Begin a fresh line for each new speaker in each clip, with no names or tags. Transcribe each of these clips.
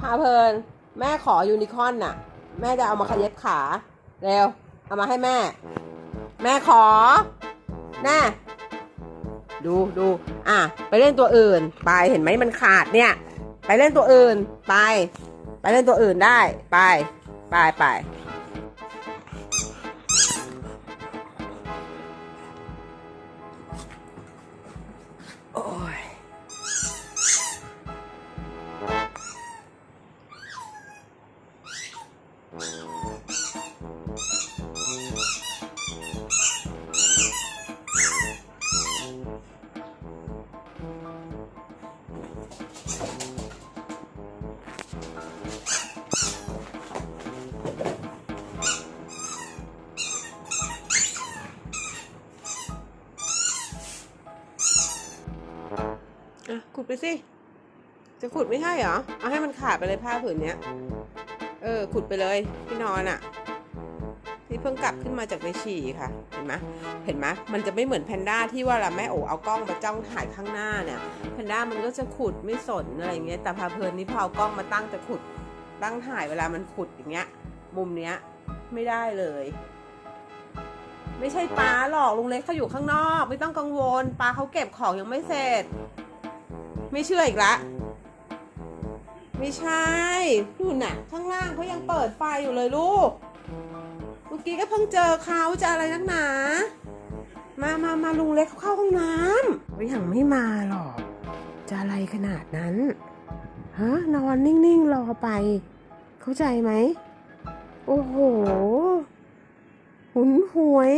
พาเพลิน แม่ขอยูนิคอร์นน่ะ แม่จะเอามาขยับขา เร็ว เอามาให้แม่ แม่ขอ แน่ดูดูอะ ไปเล่นตัวอื่น ไปเห็นไหมมันขาดเนี่ย ไปเล่นตัวอื่น ไป ไปเล่นตัวอื่นได้ ไป ไปไป อะขุดไปสิ จะขุดไม่ใช่เหรอ เอาให้มันขาดไปเลยผ้าผืนเนี้ย เออ ขุดไปเลยที่นอนอะ่ะ ที่เพิ่งกลับขึ้นมาจากในฉี่ค่ะ เห็นไหมเห็นไหมมันจะไม่เหมือนแพนด้าที่ว่าเราแม่โอเอากล้องมาจ้องถ่ายข้างหน้าเนี่ย แพนด้ามันก็จะขุดไม่สนอะไรเงี้ย แต่พาเพลินนี่พอเอากล้องมาตั้งจะขุด ตั้งถ่ายเวลามันขุดอย่างเงี้ย มุมเนี้ยไม่ได้เลยไม่ใช่ปลาหรอกลุงเล็กเขาอยู่ข้างนอก ไม่ต้องกังวลปลาเขาเก็บของยังไม่เสร็จ ไม่เชื่ออีกละ ไม่ใช่นู่นน่ะ ข้างล่างเขายังเปิดไฟอยู่เลยลูก เมื่อกี้ก็เพิ่งเจอเขาจะอะไรนักหนา มามามาลุงเล็กเขาเข้าห้องน้ำก็ยังไม่มาหรอก จะอะไรขนาดนั้น ฮะ นอนนิ่ง ๆ รอไป เข้าใจไหม โอ้โห หุนหวย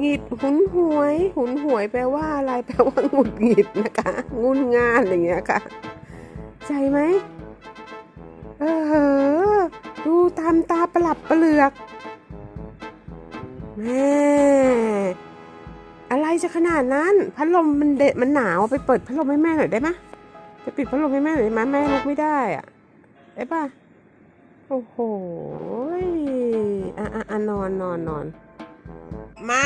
หงิดหุนหวย หุนหวยแปลว่าอะไรแปลว่าหงุดหงิดนะคะงุนงานอะไรอย่างเงี้ยค่ะ ใจไหมเออดูตามตาประหลับประเลือกแม่อะไรจะขนาดนั้น พัดลมมันเด็ดมันหนาวไปเปิดพัดลมให้แม่หน่อยได้ไหมไปปิดพัดลมให้แม่หน่อยได้ไหมแม่ลุกไม่ได้อะได้ปะโอ้โหอะอะอะนอนนอนนอน มา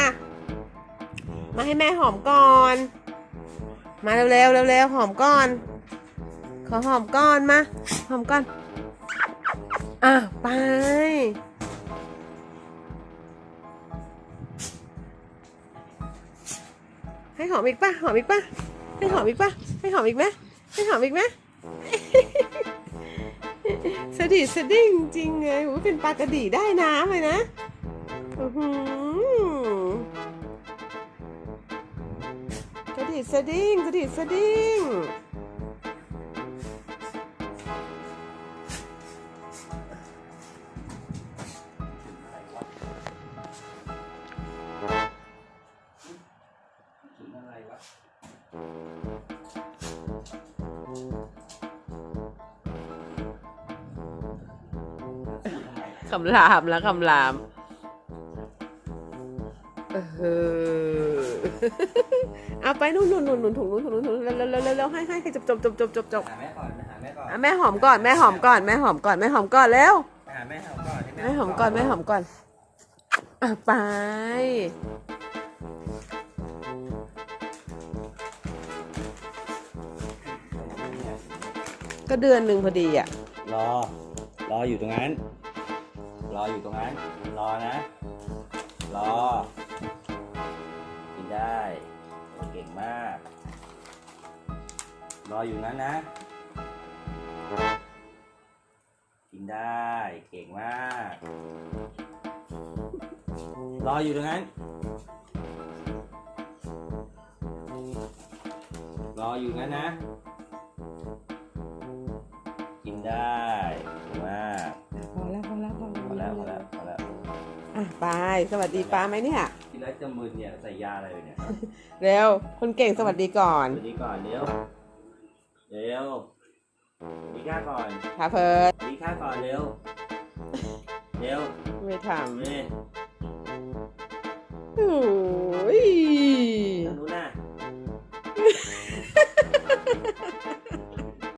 มาให้แม่หอมก่อน มาเร็วเร็วเร็วเร็วหอมก่อน ขอหอมก่อนมาหอมก่อน อะไป ให้หอมอีกป่ะหอมอีกป่ะให้หอมอีกป่ะให้หอมอีกไหมให้หอมอีกไหมสะดิสะดิ้งจริงไงหูเป็นปลากระดีได้น้ำเลยนะ อื้อหือ ดิดสะดิ้งกระดิดสะดิ้งคำรามแล้วคำรามเออ เอาไปนู่นนู่นนู่นนู่นถุงนู่นถุงนู่นถุงนู่นเร็วเร็วเร็วให้ให้ให้จบจบจบจบจบจบ
หาแม่ก่อนหาแม่ก่อน
อะแม่หอมก่อนแม่หอมก่อนแม่หอมก่อนแม่หอมก่อนเร็ว
หาแม่หอมก่อน
แม่หอมก่อนแม่หอมก่อนอะไปก็เดือนหนึ่งพอดีอะ
รอ รออยู่ตรงนั้น รออยู่ตรงนั้น รอนะ รอ รออยู่นั้นนะ กินได้เก่งมาก รออยู่ตรงนั้น รออยู่นั้นนะ กินได้เก่งมาก
พอแล้วพอแล้วพอ
พอแล้วพอแล้วพอแล้ว
อะไปสวัสดีป้าไหมเนี่ย
กินแล้วจะมึนเนี่ยใส่ยาอะไรเนี่ย
เร็วคนเก่งสวัสดีก่อน
สวัสดีก่อนเร็ว เร็วดีค่าก่อน
พาเพลิน
ดีค่าก่อนเร็ว เร็ว
ไม่ท
เร็วำ
โอ้